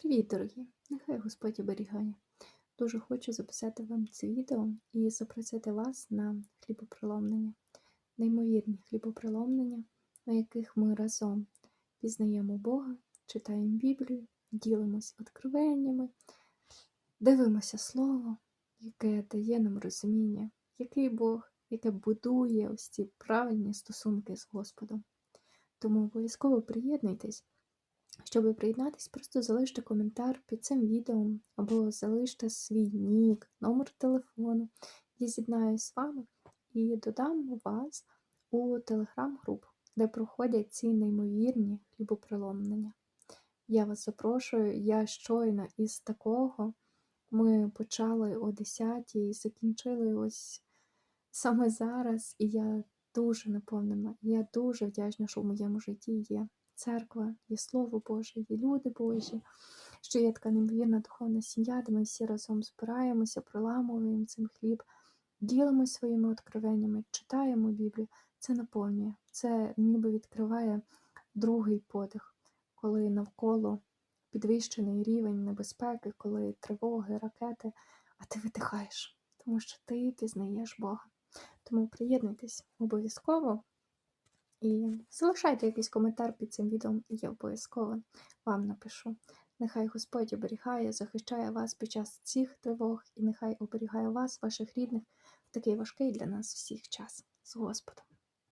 Привіт, дорогі! Нехай Господь оберігає. Дуже хочу записати вам це відео і запросити вас на хлібоприломлення, неймовірні хлібоприломлення, на яких ми разом пізнаємо Бога, читаємо Біблію, ділимось откровеннями, дивимося Слово, яке дає нам розуміння, який Бог, яке будує ось ці правильні стосунки з Господом. Тому обов'язково приєднуйтесь. Щоб приєднатись, просто залиште коментар під цим відео або залиште свій нік, номер телефону. Я з'єднаюсь з вами і додам вас у телеграм-групу, де проходять ці неймовірні хлібоприломлення. Я вас запрошую, я щойно із такого. Ми почали о 10 і закінчили ось саме зараз, і я дуже наповнена. Я дуже вдячна, що в моєму житті є церква, є Слово Боже, є люди Божі, що є така неймовірна духовна сім'я, де ми всі разом збираємося, проламуємо цим хліб, ділимося своїми откровеннями, читаємо Біблію. Це наповнює, це ніби відкриває другий подих, коли навколо підвищений рівень небезпеки, коли тривоги, ракети, а ти видихаєш, тому що ти пізнаєш Бога. Тому приєднуйтесь обов'язково. І залишайте якийсь коментар під цим відео, я обов'язково вам напишу. Нехай Господь оберігає, захищає вас під час цих тривог, і нехай оберігає вас, ваших рідних, в такий важкий для нас всіх час з Господом.